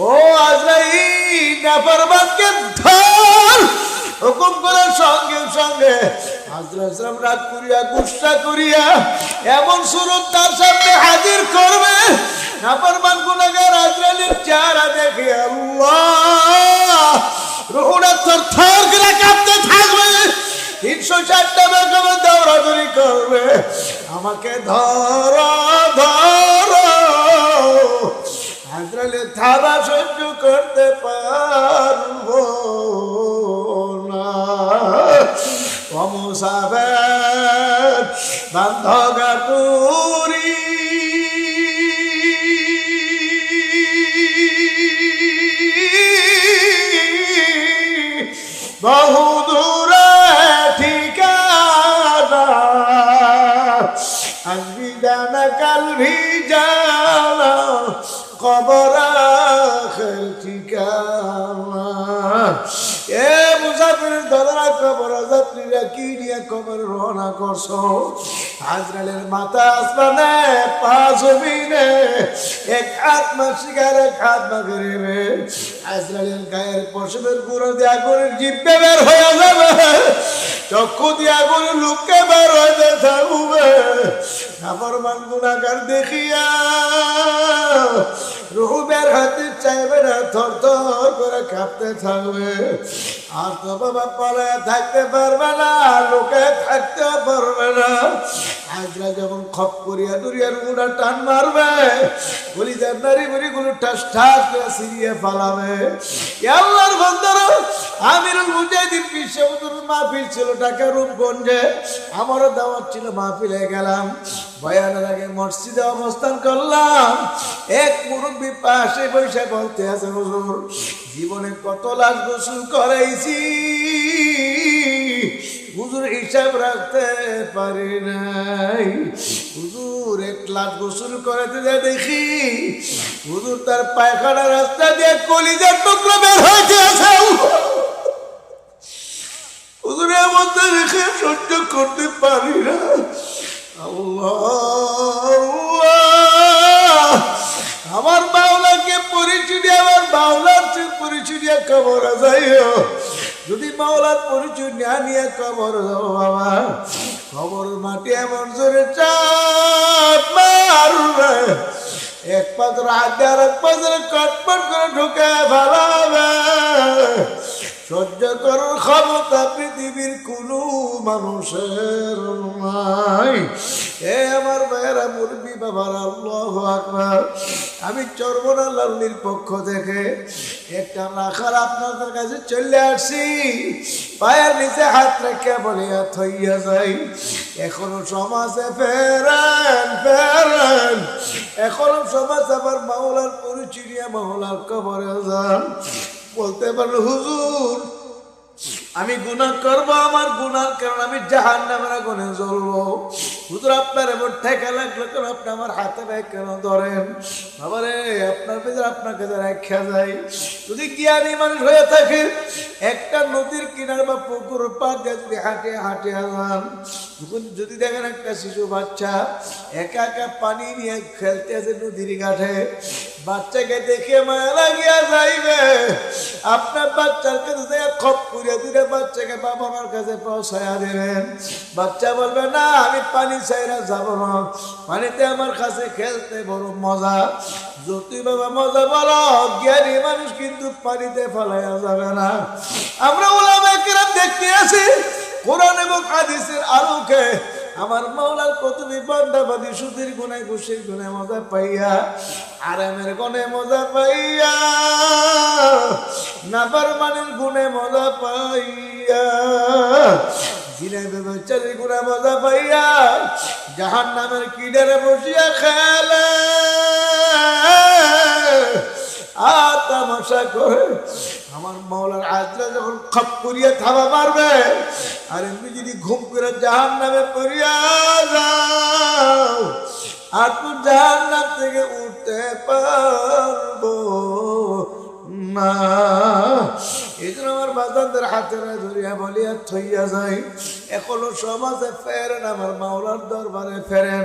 ও আজরাই নাফরমানকে ধর হুকুম করার সঙ্গে সঙ্গে রাগ করিয়া, গুসা করিয়া এমন সুরত তার সামনে হাজির করবে। কাঁপতে থাকবে। বেগমে দৌড়াদৌড়ি করবে। আমাকে ধর ধর। হাজরালে সহ্য করতে পারব না। অমুসাবের বান্ধ গাটুরি কবর রওনা করছ? হাজরালের মাথা আসমানে, পা জমিনে, এক হাত মা শিকার, এক হাত মা গরিবে। হাজরালের গায়ের পশমের গুঁড়ো দিয়ে আগুনের জিব্বে বের হয়ে যাবে। চক্ষু দিয়ে আগুন লুকে বের হয়ে থাকবে। আমার মান গুণাগার দেখিয়া রুহু বের হাতে চাইবে না থর থর করে কাঁপতে থাকবে। আর তো বাবা পরে থাকতে পারবে না, লোকে থাকতে পারবে না। আজরা যখন খপ করিয়া দুরিয়া রুগুটা টান মারবে বলি যার নারী বলি গুলো ঠাস ঠাস করে সিরিয়ে ফালাবে। আল্লাহর বন্দর, আমিরুল মুজাহিদিন বিশ্ব মাহফিল ছিল ঢাকা রূপগঞ্জে। আমারও দাওয়াত ছিল, মাহফিলে গেলাম। বয়ানের আগে মসজিদে অবস্থান করলাম। এক মুরব্বী পাশে বসে বলতে আছে, হুজুর, জীবনে কত লাখ গোসল করাইছি। হুজুর, হিসাব রাখতে পারি নাই। হুজুর, এক লাখ গোসল করাতে যায় দেখি। হুজুর, তার পায়খানা রাস্তা দিয়ে কলিজার টুকরো বের হয়েছে, আছে। হুজুরের মধ্যে রেখে সহ্য করতে পারি না। আমার বাউলাকে পরিচয় আমার বাউলার চেয়ে পরিচয় কবর যাইও। যদি মাওলার পরিচয় না নিয়ে কবর যাও বাবা, কবর মাটি এমন জোরে চাপ এক দিয়ে আর এক পাত্র কটপট করে ঢুকে ফেলাবে। সহ্য করার ক্ষমতা পৃথিবীর কোনো মানুষের নাই। এ আমার ভাইয়েরা মুরবি বাবার, আল্লাহ আকবার। আমি চর্বনা লাল্লির পক্ষ থেকে একটা রাখার আপনাদের কাছে চলে আসছি। পায়ের নিচে হাত রেখে বলিয়া থইয়া যাই। এখনও সমাজে ফেরেন ফেরেন। এখনও সমাজ আবার মাওলার পরিচিরিয়া মাওলার কবরে যান। বলতে পারল হুজুর আমি গুণা করব আমার গুনার কারণ আমি জাহান নামের আগুনে জ্বলবো। হুজুর, আপনার এমন ঠেকা লাগল কেন? আপনি আমার হাতে ব্যাগ কেন ধরেন? বাবারে, আপনার আপনাকে রেখা। যায় যদি জ্ঞানী মানুষ হয়ে থাকে, একটা নদীর কিনার বা পুকুর পার দিয়ে যদি হাঁটে হাঁটে যদি দেখেন একটা শিশু বাচ্চা একা একা পানি নিয়ে খেলতে আছে নদীর ঘাটে, বাচ্চাকে দেখে মায়া লাগিয়া যাইবে। আপনার বাচ্চার কাছে খপ করিয়া দিলে বাচ্চাকে বাবা মার কাছে পৌঁছায়া দেবেন। বাচ্চা বলবে, না, আমি পানি চাইরা যাব না। পানিতে আমার কাছে খেলতে বড় মজা। যদি বাবা মজা বলো, জ্ঞানী মানুষ কিন্তু পানিতে ফেলাইয়া যাবে না। আমরা কিরাম দেখতে আছি, কোরআন এবং হাদিসের আলোকে আমার মাওলার কতবি বান্দাবাদী সুধীর গুণায় ঘুষির গুনে মজা পাইয়া, আরামের গুণে মজা পাইয়া নাবার মানের গুণে মজা পাইয়া জিনে বেচারি গুণে মজা পাইয়া জাহান নামের কিডারে বসিয়া খেলে। আর তামাশা করে। আমার মাওলার আজরা যখন খপ করিয়া থাবা মারবে, আর এমনি যদি ঘুম করে জাহান নামে পড়িয়া যাও, আর তো জাহান নাম থেকে উঠতে পারব না। এই জন্য আমার বাজানদের হাতে ধরিয়া বলিয়া থইয়া যাই। এখনও সমাজে ফেরেন, আমার মাওলার দরবারে ফেরেন।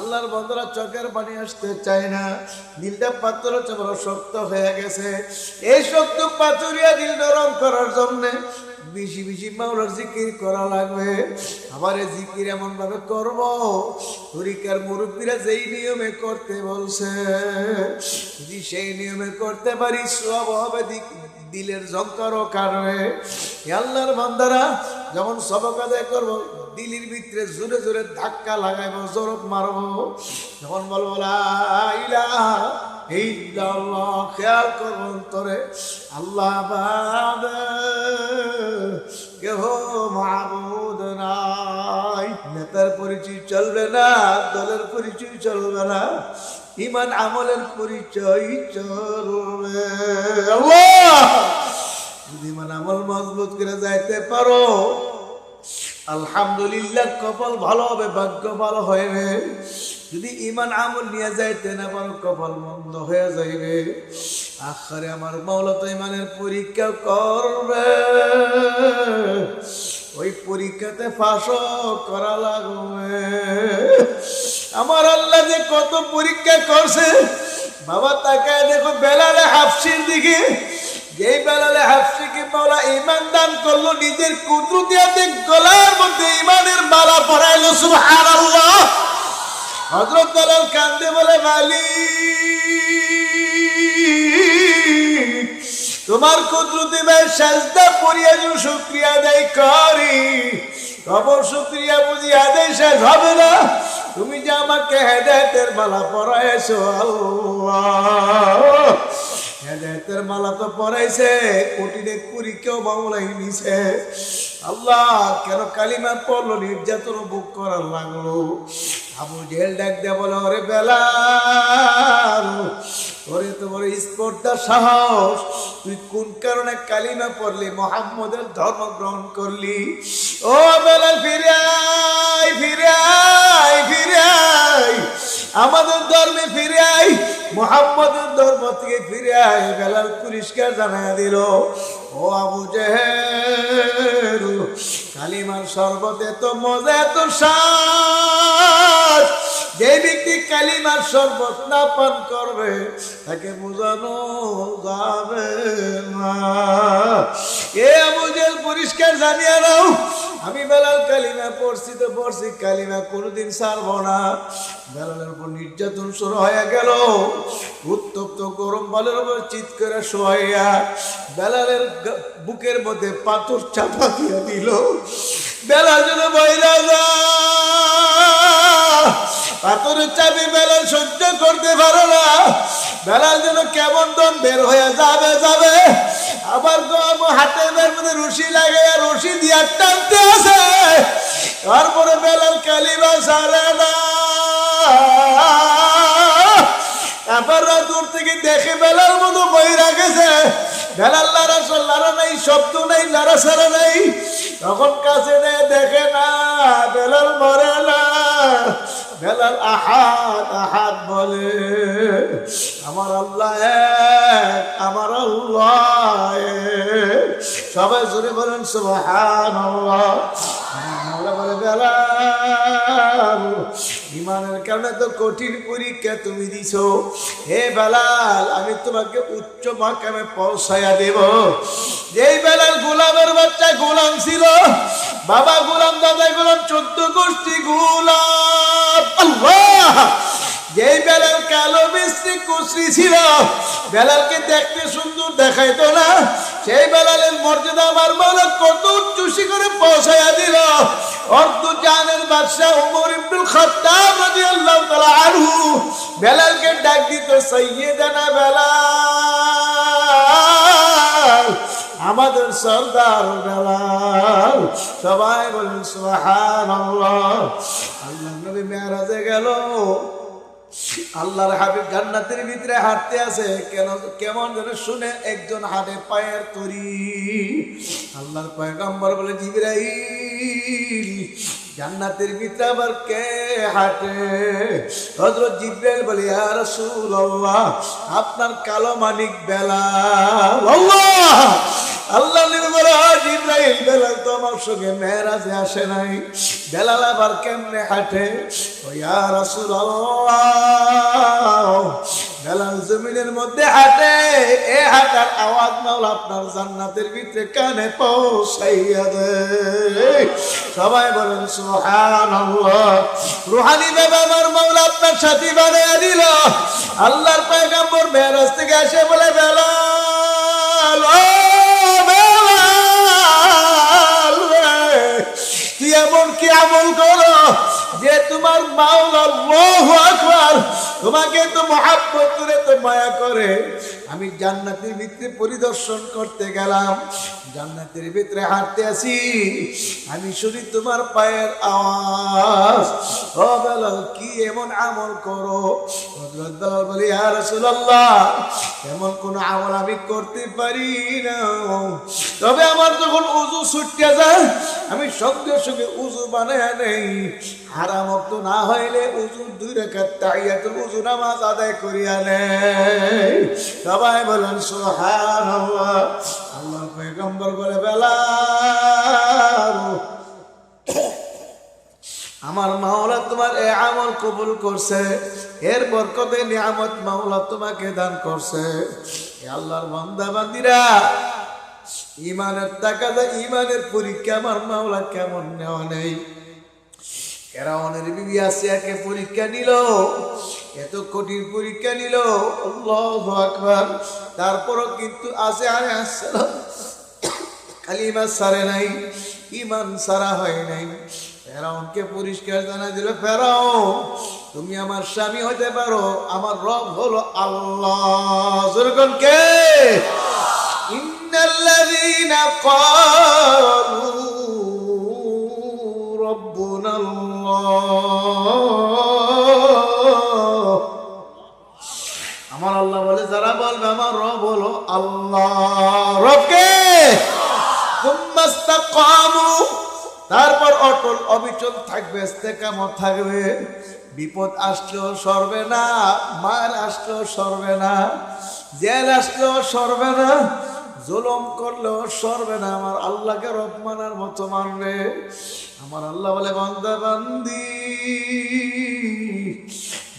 আল্লাহর বন্ধুরা চোখের পানি আসতে চায় না। দিলটা পাথর হচ্ছে বড় শক্ত হয়ে গেছে। এই শক্ত পাথরিয়া দিল নরম করার জন্য বেশি বেশি মাওলার জিকির করা লাগবে। আবার এই জিকির এমন ভাবে করব তরিকার মুরব্বীরা যেই নিয়মে করতে বলছে, যদি সেই নিয়মে করতে পারি সব হবে দিলের জঙ্কারও কারণে আল্লাহর বান্দারা যখন সবক আদায় করব দিলির ভিতরে জোরে জোরে ধাক্কা লাগাইব জোরক মারব। যখন বলব খেয়াল করব অন্তরে। আল্লাহ কেহ মাহবুদ নাই। নেতার পরিচয় চলবে না, দলের পরিচয় চলবে না। ইমান আমলের পরিচয় চলবে। যদি ইমান আমল মজবুত করে যাইতে পারো আলহামদুলিল্লাহ, কপাল ভালো হবে, ভাগ্য ভালো হবে যদি ইমান আমল নিয়ে যাইতে না পারো কপাল মন্দ হয়ে যাইবে আখারে আমার মাওলা তো ইমানের পরীক্ষা করবে। ওই পরীক্ষাতে ফাঁস করা লাগবে। আমার আল্লাহ যে কত পরীক্ষা করছে, বাবা তাকায় দেখো বেলালে হাফসির দিকে। যেই বেলালে হাফসিকে মাওলা ইমান দান করল, নিজের কুদরতিয়াতে গলার মধ্যে ইমানের মালা পরাইলো, সুবহানাল্লাহ। হযরত বেলাল কান্দে বলে, মালিক, তোমার কুদরতি ভাই সাজদা পড়িয়া যে শুক্রিয়া আদায় করি। খবর, শুক্রিয়া বুঝি আদায় শেষ হবে না। তুমি যে আমাকে হেদায়তের মালা পরাইছো, আল্লাহ। হেদায়তের মালা তো পরাইছে কোটিনে কুড়ি কেউ মামলাই নিছে। আল্লাহ, কেন কালিমা পড়ল, নির্যাতন বুক করার লাগল। আবু জেল ডাক দেয়া বলে, ওরে বেলা ওরে তোমার স্পর্ধা সাহস, তুই কোন কারণে কালিমা পড়লি, মোহাম্মদের ধর্ম গ্রহণ করলি? ও বেলাল, ফিরে আয় ফিরে আয় ফিরে আয়। আমাদের ধর্মে ফিরে আয় মোহাম্মদের ধর্ম থেকে ফিরে আয়, বেলাল পরিষ্কার জানাই দিল, ও আবু জেহেল, কালিমার শরবত এত মজা স্বাদ। যে ব্যক্তি কালিমার শরবত না পান করবে, তাকে বোঝানো যাবে না। এ আবু জেল পরিষ্কার জানিয়ে নাও আমি বেলাল কালিমা পড়ছি তো পড়ছি, কালিমা কোনোদিন ছাড়বো না। বেলালের উপর নির্যাতন শুরু হয়ে গেল। উত্তপ্ত গরম বালের উপর চিৎ করে শোয়াইয়া বেলালের বুকের মধ্যে পাথর চাপা দিয়ে দিল। বেলাল যেন বইরা যায়। পাথরের চাবি বেলাল সহ্য করতে পারো না। বেলাল যেন কেমন দম বের হয়ে যাবে যাবে। আবার গম হাতে মধ্যে রশি লাগে আর রশি দিয়া টানতে আছে। তারপরে বেলাল কালিমা সারে না। তারপর দূর থেকে দেখে বেলার মতো বই রাখেছে বেলাল লারা লারা নাই, শব্দ নাই, লারা সারা নাই। তখন কাছে দেখে না, বেলাল মরে না। বেলাল আহাত আহাত বলে, আমার আল্লাহ এক, আমার আল্লাহ। সবাই জোরে বলেন সুবহান আল্লাহ বলে বেলাল ইমানের কারণে তো কঠিন পরীক্ষা তুমি দিছ। হে বেলাল, আমি তোমাকে উচ্চ মাকামে পৌঁছাইয়া দেব। যেই বেলাল গোলামের বাচ্চা গোলাম ছিল, বাবা গোলাম, দাদা গোলাম, চোদ্দ গোষ্ঠী গোলাম। আল্লাহ! যেই বেলাল কালো মিস্ত্রি কুশ্রী ছিল, বেলালকে দেখতে সুন্দর দেখাইতো না। সেই বেলালের মর্যাদা আমার মাওলা কত উচ্চসী করে পৌঁছাইয়া দিল। অর্ধ আমাদের সবাই বলেন গেল। আল্লাহর হাবিব জান্নাতের ভিতরে হাঁটতে আছে, কেন, কেমন যেন শুনে একজন হাটে পায়ের তরি। আল্লাহর পয়গম্বর বলে, জিবরাইল, জান্নাতের ভিতরে আবার কে হাঁটে? হযরত জিবরাইল বলে, ইয়া রাসূলুল্লাহ, আপনার কালো মানিক বেলা আল্লাহ! আল্লাহ বলে "ও জিবরাইল বেলাল তো আমার সঙ্গে মেরাজে আসে নাই। বেলাল আবার কেমনে হাঁটে? বেলাল জমিনের মধ্যে হাঁটে। এ হাঁটার আওয়াজ মাওলা আপনার জান্নাতের ভিতরে কানে পৌঁছাইয়া দে সবাই বলেন, সুবহানাল্লাহ। রুহানি বাবা আমার মাওলা আপনার সাথী বানিয়ে দিল। আল্লাহর পয়গম্বর মেরাজ থেকে এসে বলে, বেলাল তোমাকে তো মহাব্বত করে তো মায়া করে। আমি জান্নাতের ভিতরে পরিদর্শন করতে গেলাম। জান্নাতের ভিতরে হাঁটতে আসি। আমি শুনি তোমার পায়ের আওয়াজ। ও বেলাল, কি এমন আমল করো? বলি, ইয়া রাসূলুল্লাহ, এমন কোন আমল আমি করতে পারি না। তবে আমার যখন উজু ছুটতে যায়, আমি সঙ্গে সঙ্গে উজু বানায় নেই। হারাম অক্ত না হইলে উজু দুই রেখার তাহিয়াতুল উজু নামাজ আদায় করিয়া নেই। সবাই বলেন, সুবহানাল্লাহ। আল্লাহ পয়গম্বর বলে বেলাল আমার মাওলা তোমার এ আমল কবুল করছে, এর বরকতে নিয়ামত মাওলা তোমাকে দান করছে। আল্লাহর বান্দা বান্দিরা, ইমানের টাকা ইমানের পরীক্ষা আমার মাওলা কেমন নেওয়া নেই। ফেরাউনের বিবি আসিয়াকে পরীক্ষা নিল, এত কঠিন পরীক্ষা নিল, আল্লাহু আকবার। তারপরও কিন্তু আসে আরে আসসালাম। কালিমা সারে নাই ইমান সারা হয় নাই। ফেরাউনকে পরিষ্কার জানা দিল ফেরাও তুমি আমার স্বামী হতে পারো, আমার রব হলো আল্লাহ। কে? আমার আল্লাহ বলে, যারা বলবে, আমার রব হলো আল্লাহ। তারপর অটল অবিচল থাকবে, ইস্তেকামত থাকবে। বিপদ আসলেও সরবে না, মার আসলেও সরবে না, জেল আসলেও সরবে না, জুলুম করলেও সরবে না। আমার আল্লাহকে রব মানার মতো মানবে। আমার আল্লাহ বলে, বান্দা, বান্দি,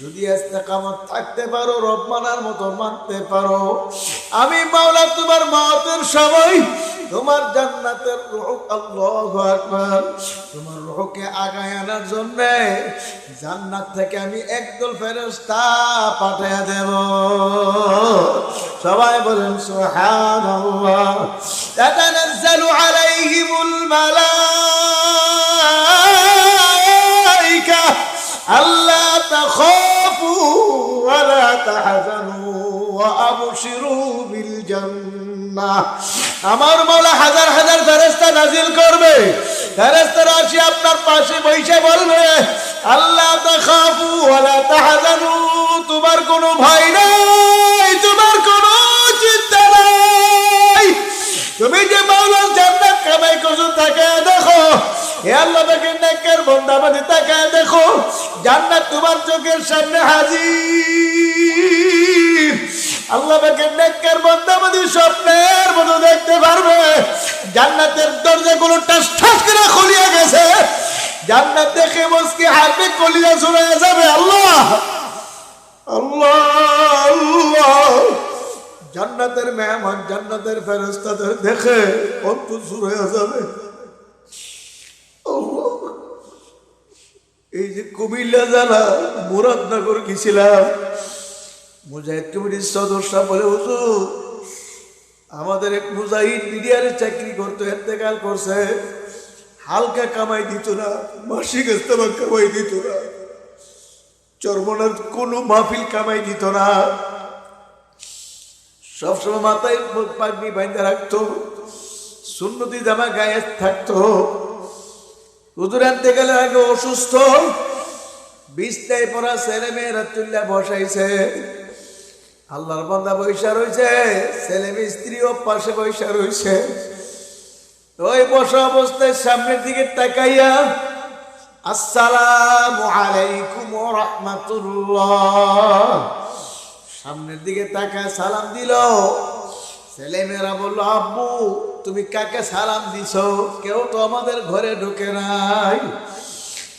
যদি ইস্তেকামত থাকতে পারো, রব মানার মতো মানতে পারো। আমি মাওলা তোমার মাতের সময় তোমার জান্নাতের রোহ আল্লাহ আকবার। তোমার রোহকে আগায় আনার জন্য জান্নাত থেকে আমি একদল ফেরস্তা পাঠিয়ে দেব। সবাই বলেন, সুবহানাল্লাহ। তাতানাজ্জালু আলাইহিমুল মালাইকা। আল্লাহ তাখাফু ওয়া লা তাহজানু আমার মাওলা হাজার হাজার ফেরেশতা নাজিল করবে। ফেরেশতারা আসি আপনার পাশে বসে বলবে, আল্লাহ তাখাফু ওয়ালা তাহজানু, তোমার কোনো ভয় নাই, তোমার কোনো চিন্তা নাই। তুমি যে মাওলার জান্নাত কামাই করছ তাকে দেখো, হে আল্লাহ তাকে নেকের বন্দাবাদী তাকে দেখো, জান্নাত তোমার চোখের সামনে হাজির। আল্লাহ স্বপ্নের মতো দেখতে পারবে। জান্নাতের করে গেছে। জান্নাত দেখে আল্লাহ আল্লাহ জান্নাতের মেহমান, জান্নাতের ফেরস্তাদের দেখে অন্তর শুরু হয়ে যাবে এই যে কুমিল্লা জেলা মুরাদনগর গেছিলাম মুজাহিদ কমিটির সদস্য বলে, হুজুর, আমাদের এক মুজাহিদ মিডিয়ারে চাকরি করতো, এতেকাল করছে। হালকা কামাই দিত না, মাসিক ইস্তেমা কামাই দিত না। চর্মনার কোনো মাহফিল কামাই দিত না। সবসময় মাথায় পাগনি বাইন্দা রাখতো, সুন্নতি জামা গায়ে থাকতো। হুজুর আনতে গেলে আগে অসুস্থ, বিছনায় পড়া ছেলে মেয়েরা তুল্লা বসাইছে। আল্লাহর বান্দা বৈশা রয়েছে ছেলে স্ত্রীও পাশে বৈশা রয়েছে ওই বসা অবস্থায় সামনের দিকে তাকাইয়া, আসসালামু আলাইকুম রাহমাতুল্লাহ। সামনের দিকে তাকায় সালাম দিল। ছেলে মেয়েরা বলল, আব্বু, তুমি কাকে সালাম দিছ? কেউ তো আমাদের ঘরে ঢুকে নাই।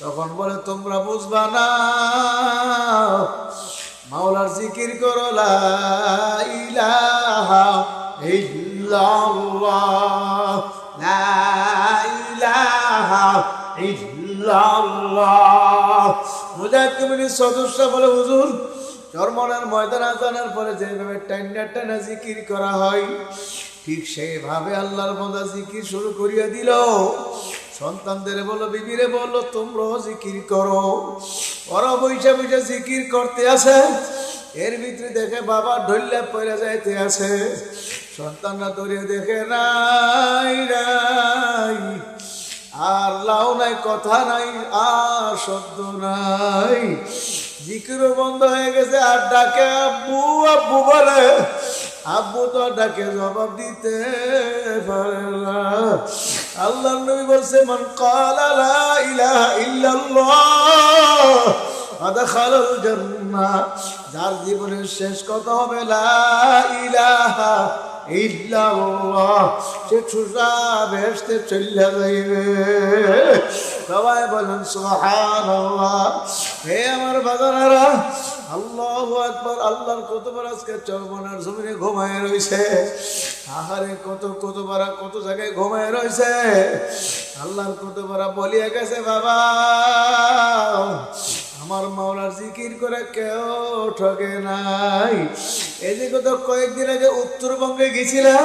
তখন বলে, তোমরা বুঝবা না। মাওলার জিকির করো ইলাহা ইল্লাল্লাহ, লা ইলাহা ইল্লাল্লাহ। মুজাহিদ কমিটির সদস্য বলে, হুজুর, চরমনার ময়দান আজানের পরে যেভাবে টাইনা টানা জিকির করা হয়, ঠিক সেইভাবে আল্লাহর মজা জিকির শুরু করিয়া দিল। সন্তানদের বলো, বিবিরে বলল তোমরাও জিকির করো। ওরা বৈশা বৈশা জিকির করতে আছে এর ভিতরে দেখে বাবা ঢল্লা পড়ে যাইতে আছে সন্তানরা দৌড়িয়ে দেখে, নাই নাই আর লাউ নাই, কথা নাই, আর শব্দ নাই। জিকিরও বন্ধ হয়ে গেছে, আর ডাকে, আব্বু আব্বু বলে। আব্বু তো ডাকে জবাব দিতে পারে না। আল্লাহ নবী বলছে, মান কালা লা ইলাহা ইল্লাল্লাহ, আদখালাল জান্নাহ। যার জীবনের শেষ কথা হবে, লা ইলাহা সে সবাই বলেন, সুবহানাল্লাহ। হে আমার বাজানারা আল্লাহু আকবার, আল্লাহর কতবার আজকে চরমনার জমিনে ঘুমায় রইছে? আহারে, কত, কতবার, কত জায়গায় ঘুমায় রইছে? আল্লাহর কতবার বলিয়া গেছে, বাবা, আমার মাওলার জিকির করে কেউ ঠকে নাই। এদিকে তো কয়েকদিন আগে উত্তরবঙ্গে গেছিলাম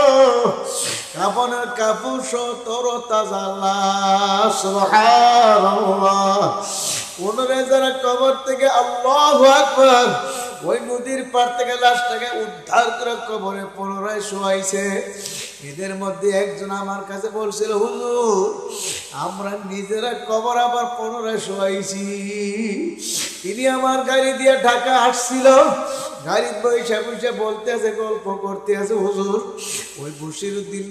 কাপনের কাপুর তর তাজা যারা কবর থেকে আল্লাহ আকবার। ওই নদীর পার থেকে লাশটাকে উদ্ধার করে কবরে পুনরায় শোয়াইছে। এদের মধ্যে একজন আমার কাছে বলছিল, হুজুর, আমরা নিজেরা কবর আবার পুনরায় শোয়াইছি। তিনি আমার গাড়ি দিয়ে ঢাকা আসছিল। গাড়ির বৈশা বৈশা বলতে আছে, গল্প করতে আছে, হুজুর, ওই বসির উদ্দিন